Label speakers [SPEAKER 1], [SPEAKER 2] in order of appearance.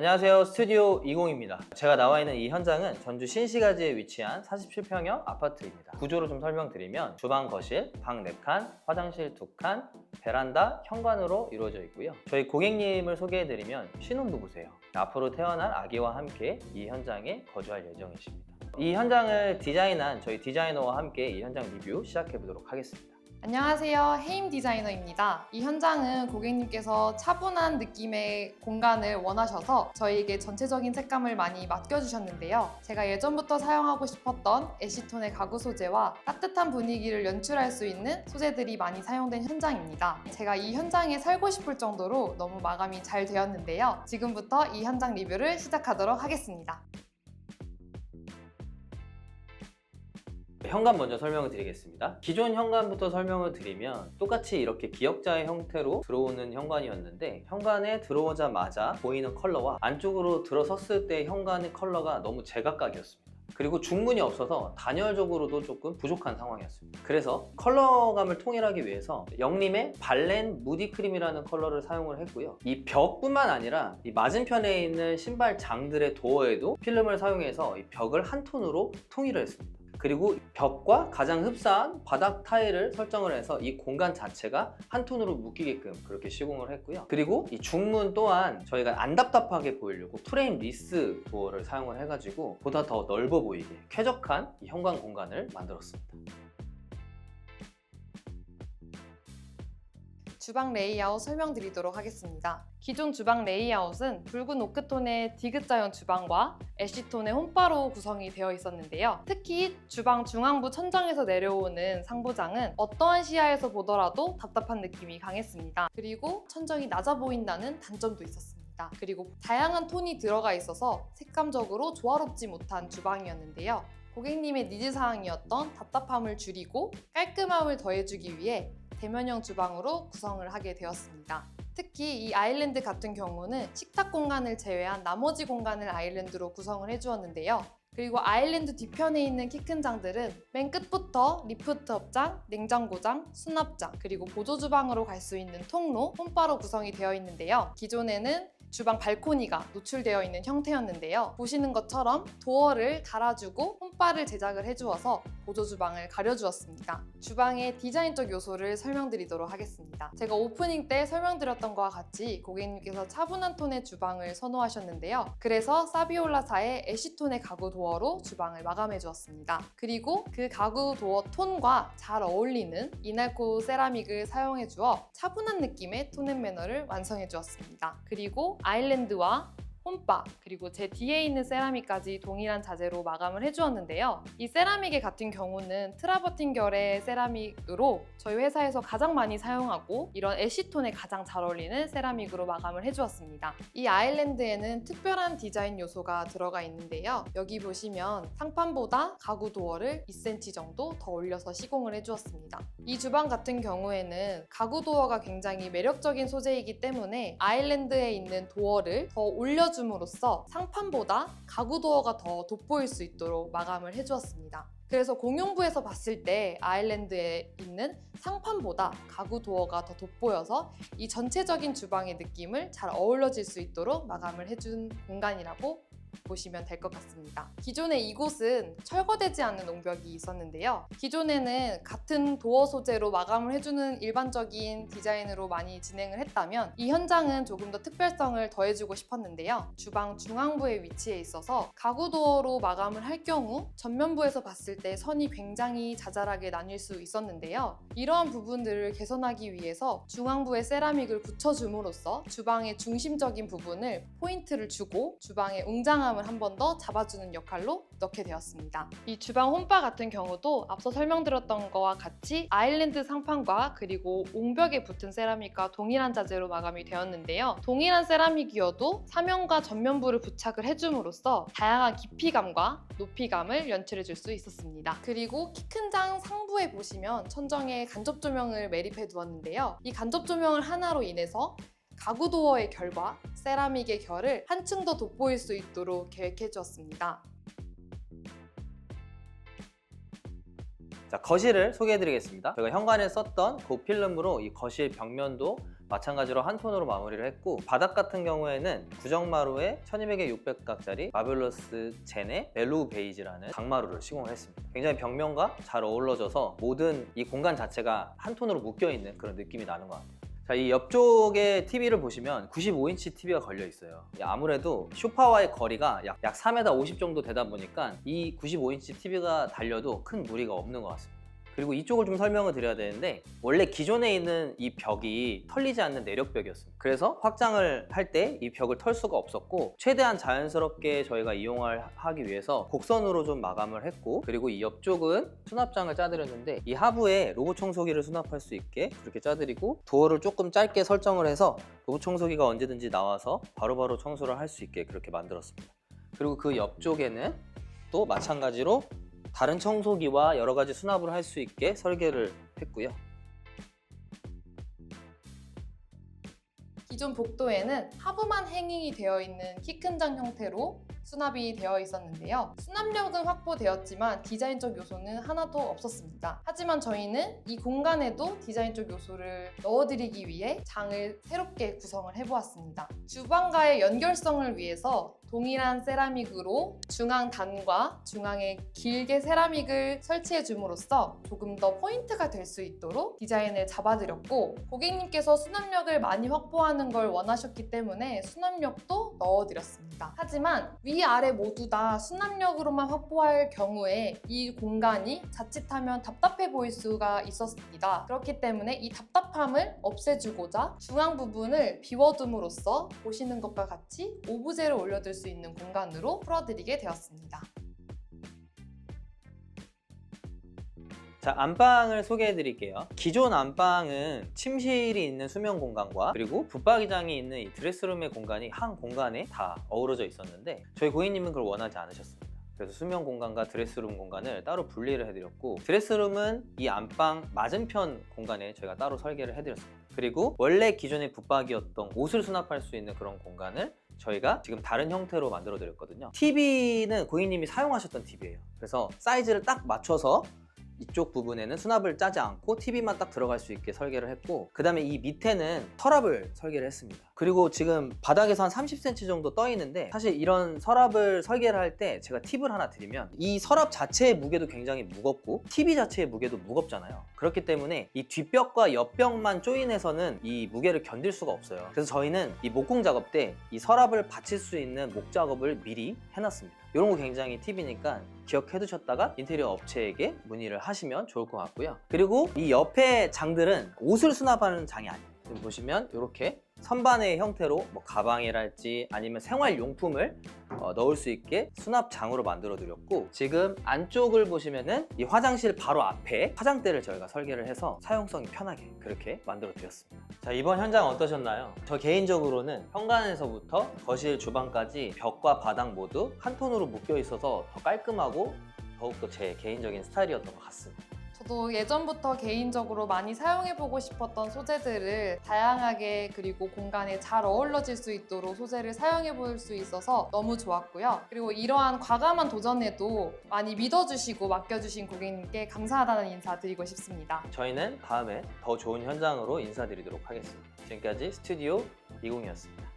[SPEAKER 1] 안녕하세요. 스튜디오 20입니다. 제가 나와 있는 이 현장은 전주 신시가지에 위치한 47평형 아파트입니다. 구조를 좀 설명드리면 주방, 거실, 방 4칸, 화장실 2칸, 베란다, 현관으로 이루어져 있고요. 저희 고객님을 소개해드리면 신혼부부세요. 앞으로 태어날 아기와 함께 이 현장에 거주할 예정이십니다. 이 현장을 디자인한 저희 디자이너와 함께 이 현장 리뷰 시작해 보도록 하겠습니다.
[SPEAKER 2] 안녕하세요. 헤임 디자이너입니다. 이 현장은 고객님께서 차분한 느낌의 공간을 원하셔서 저희에게 전체적인 색감을 많이 맡겨주셨는데요. 제가 예전부터 사용하고 싶었던 애시톤의 가구 소재와 따뜻한 분위기를 연출할 수 있는 소재들이 많이 사용된 현장입니다. 제가 이 현장에 살고 싶을 정도로 너무 마감이 잘 되었는데요. 지금부터 이 현장 리뷰를 시작하도록 하겠습니다.
[SPEAKER 1] 현관 먼저 설명을 드리겠습니다. 기존 현관부터 설명을 드리면 똑같이 이렇게 기역자의 형태로 들어오는 현관이었는데 현관에 들어오자마자 보이는 컬러와 안쪽으로 들어섰을 때 현관의 컬러가 너무 제각각이었습니다. 그리고 중문이 없어서 단열적으로도 조금 부족한 상황이었습니다. 그래서 컬러감을 통일하기 위해서 영림의 발렌 무디 크림이라는 컬러를 사용을 했고요. 이 벽뿐만 아니라 이 맞은편에 있는 신발 장들의 도어에도 필름을 사용해서 이 벽을 한 톤으로 통일을 했습니다. 그리고 벽과 가장 흡사한 바닥 타일을 설정을 해서 이 공간 자체가 한 톤으로 묶이게끔 그렇게 시공을 했고요. 그리고 이 중문 또한 저희가 안 답답하게 보이려고 프레임 리스 도어를 사용을 해가지고 보다 더 넓어 보이게 쾌적한 이 현관 공간을 만들었습니다.
[SPEAKER 2] 주방 레이아웃 설명드리도록 하겠습니다. 기존 주방 레이아웃은 붉은 오크톤의 디귿자형 주방과 애쉬톤의 홈바로 구성이 되어 있었는데요. 특히 주방 중앙부 천장에서 내려오는 상부장은 어떠한 시야에서 보더라도 답답한 느낌이 강했습니다. 그리고 천정이 낮아 보인다는 단점도 있었습니다. 그리고 다양한 톤이 들어가 있어서 색감적으로 조화롭지 못한 주방이었는데요. 고객님의 니즈 사항이었던 답답함을 줄이고 깔끔함을 더해주기 위해 대면형 주방으로 구성을 하게 되었습니다. 특히 이 아일랜드 같은 경우는 식탁 공간을 제외한 나머지 공간을 아일랜드로 구성을 해주었는데요. 그리고 아일랜드 뒤편에 있는 키 큰 장들은 맨 끝부터 리프트 업장, 냉장고장, 수납장, 그리고 보조 주방으로 갈 수 있는 통로, 홈바로 구성이 되어 있는데요. 기존에는 주방 발코니가 노출되어 있는 형태였는데요. 보시는 것처럼 도어를 달아주고 홈바를 제작을 해주어서 보조 주방을 가려주었습니다. 주방의 디자인적 요소를 설명드리도록 하겠습니다. 제가 오프닝 때 설명드렸던 것과 같이 고객님께서 차분한 톤의 주방을 선호하셨는데요. 그래서 사비올라사의 애쉬톤의 가구 도어로 주방을 마감해 주었습니다. 그리고 그 가구 도어 톤과 잘 어울리는 이날코 세라믹을 사용해 주어 차분한 느낌의 톤앤 매너를 완성해 주었습니다. 그리고 아일랜드와 홈바 그리고 제 뒤에 있는 세라믹까지 동일한 자재로 마감을 해주었는데요. 이 세라믹의 같은 경우는 트라버틴 결의 세라믹으로 저희 회사에서 가장 많이 사용하고 이런 애쉬톤에 가장 잘 어울리는 세라믹으로 마감을 해주었습니다. 이 아일랜드에는 특별한 디자인 요소가 들어가 있는데요. 여기 보시면 상판보다 가구 도어를 2cm 정도 더 올려서 시공을 해주었습니다. 이 주방 같은 경우에는 가구 도어가 굉장히 매력적인 소재이기 때문에 아일랜드에 있는 도어를 더 올려 줌으로써 상판보다 가구 도어가 더 돋보일 수 있도록 마감을 해주었습니다. 그래서 공용부에서 봤을 때 아일랜드에 있는 상판보다 가구 도어가 더 돋보여서 이 전체적인 주방의 느낌을 잘 어우러질 수 있도록 마감을 해준 공간이라고 보시면 될 것 같습니다. 기존에 이곳은 철거되지 않는 농벽이 있었는데요. 기존에는 같은 도어 소재로 마감을 해주는 일반적인 디자인으로 많이 진행을 했다면 이 현장은 조금 더 특별성을 더해주고 싶었는데요. 주방 중앙부에 위치해 있어서 가구 도어로 마감을 할 경우 전면부에서 봤을 때 선이 굉장히 자잘하게 나뉠 수 있었는데요. 이러한 부분들을 개선하기 위해서 중앙부에 세라믹을 붙여줌으로써 주방의 중심적인 부분을 포인트를 주고 주방의 웅장 함을 한 번 더 잡아주는 역할로 넣게 되었습니다. 이 주방 홈바 같은 경우도 앞서 설명드렸던 것과 같이 아일랜드 상판과 그리고 옹벽에 붙은 세라믹과 동일한 자재로 마감이 되었는데요. 동일한 세라믹이어도 사면과 전면부를 부착을 해줌으로써 다양한 깊이감과 높이감을 연출해 줄 수 있었습니다. 그리고 키 큰 장 상부에 보시면 천정에 간접 조명을 매립해 두었는데요. 이 간접 조명을 하나로 인해서 가구 도어의 결과 세라믹의 결을 한층 더 돋보일 수 있도록 계획해 주었습니다.
[SPEAKER 1] 자, 거실을 소개해 드리겠습니다. 제가 현관에 썼던 그 필름으로 이 거실 벽면도 마찬가지로 한 톤으로 마무리를 했고 바닥 같은 경우에는 구정마루에 1200에 600각짜리 마블러스 젠의 멜로우 베이지라는 강마루를 시공을 했습니다. 굉장히 벽면과 잘 어우러져서 모든 이 공간 자체가 한 톤으로 묶여있는 그런 느낌이 나는 것 같아요. 자, 이 옆쪽에 TV를 보시면 95인치 TV가 걸려 있어요. 아무래도 쇼파와의 거리가 약, 약 4m 50 정도 되다 보니까 이 95인치 TV가 달려도 큰 무리가 없는 것 같습니다. 그리고 이쪽을 좀 설명을 드려야 되는데 원래 기존에 있는 이 벽이 털리지 않는 내력벽이었습니다. 그래서 확장을 할 때 이 벽을 털 수가 없었고 최대한 자연스럽게 저희가 이용을 하기 위해서 곡선으로 좀 마감을 했고 그리고 이 옆쪽은 수납장을 짜드렸는데 이 하부에 로봇 청소기를 수납할 수 있게 그렇게 짜드리고 도어를 조금 짧게 설정을 해서 로봇 청소기가 언제든지 나와서 바로바로 청소를 할 수 있게 그렇게 만들었습니다. 그리고 그 옆쪽에는 또 마찬가지로 다른 청소기와 여러 가지 수납을 할 수 있게 설계를 했고요.
[SPEAKER 2] 기존 복도에는 하부만 행잉이 되어 있는 키큰장 형태로 수납이 되어 있었는데요. 수납력은 확보되었지만 디자인적 요소는 하나도 없었습니다. 하지만 저희는 이 공간에도 디자인적 요소를 넣어드리기 위해 장을 새롭게 구성을 해보았습니다. 주방과의 연결성을 위해서 동일한 세라믹으로 중앙 단과 중앙에 길게 세라믹을 설치해 줌으로써 조금 더 포인트가 될 수 있도록 디자인을 잡아드렸고 고객님께서 수납력을 많이 확보하는 걸 원하셨기 때문에 수납력도 넣어드렸습니다. 하지만 위 아래 모두 다 수납력으로만 확보할 경우에 이 공간이 자칫하면 답답해 보일 수가 있었습니다. 그렇기 때문에 이 답답함을 없애주고자 중앙 부분을 비워둠으로써 보시는 것과 같이 오브제를 올려둘 수 있는 공간으로 풀어드리게 되었습니다.
[SPEAKER 1] 자, 안방을 소개해 드릴게요. 기존 안방은 침실이 있는 수면 공간과 그리고 붙박이장이 있는 이 드레스룸의 공간이 한 공간에 다 어우러져 있었는데 저희 고객님은 그걸 원하지 않으셨습니다. 그래서 수면 공간과 드레스룸 공간을 따로 분리를 해드렸고 드레스룸은 이 안방 맞은편 공간에 저희가 따로 설계를 해드렸습니다. 그리고 원래 기존의 붙박이였던 옷을 수납할 수 있는 그런 공간을 저희가 지금 다른 형태로 만들어 드렸거든요. TV는 고객님이 사용하셨던 TV예요. 그래서 사이즈를 딱 맞춰서 이쪽 부분에는 수납을 짜지 않고 TV만 딱 들어갈 수 있게 설계를 했고 그 다음에 이 밑에는 서랍을 설계를 했습니다. 그리고 지금 바닥에서 한 30cm 정도 떠 있는데 사실 이런 서랍을 설계를 할 때 제가 팁을 하나 드리면 이 서랍 자체의 무게도 굉장히 무겁고 TV 자체의 무게도 무겁잖아요. 그렇기 때문에 이 뒷벽과 옆벽만 조인해서는 이 무게를 견딜 수가 없어요. 그래서 저희는 이 목공 작업 때 이 서랍을 받칠 수 있는 목 작업을 미리 해놨습니다 이런 거 굉장히 팁이니까 기억해 두셨다가 인테리어 업체에게 문의를 하시면 좋을 것 같고요. 그리고 이 옆에 장들은 옷을 수납하는 장이 아니에요. 지금 보시면 이렇게 선반의 형태로 뭐 가방이랄지 아니면 생활용품을 어, 넣을 수 있게 수납장으로 만들어 드렸고 지금 안쪽을 보시면은 이 화장실 바로 앞에 화장대를 저희가 설계를 해서 사용성이 편하게 그렇게 만들어 드렸습니다. 자 이번 현장 어떠셨나요? 저 개인적으로는 현관에서부터 거실 주방까지 벽과 바닥 모두 한 톤으로 묶여 있어서 더 깔끔하고 더욱더 제 개인적인 스타일이었던 것 같습니다.
[SPEAKER 2] 저도 예전부터 개인적으로 많이 사용해보고 싶었던 소재들을 다양하게 그리고 공간에 잘 어울러질 수 있도록 소재를 사용해볼 수 있어서 너무 좋았고요. 그리고 이러한 과감한 도전에도 많이 믿어주시고 맡겨주신 고객님께 감사하다는 인사 드리고 싶습니다.
[SPEAKER 1] 저희는 다음에 더 좋은 현장으로 인사드리도록 하겠습니다. 지금까지 스튜디오 이공이었습니다.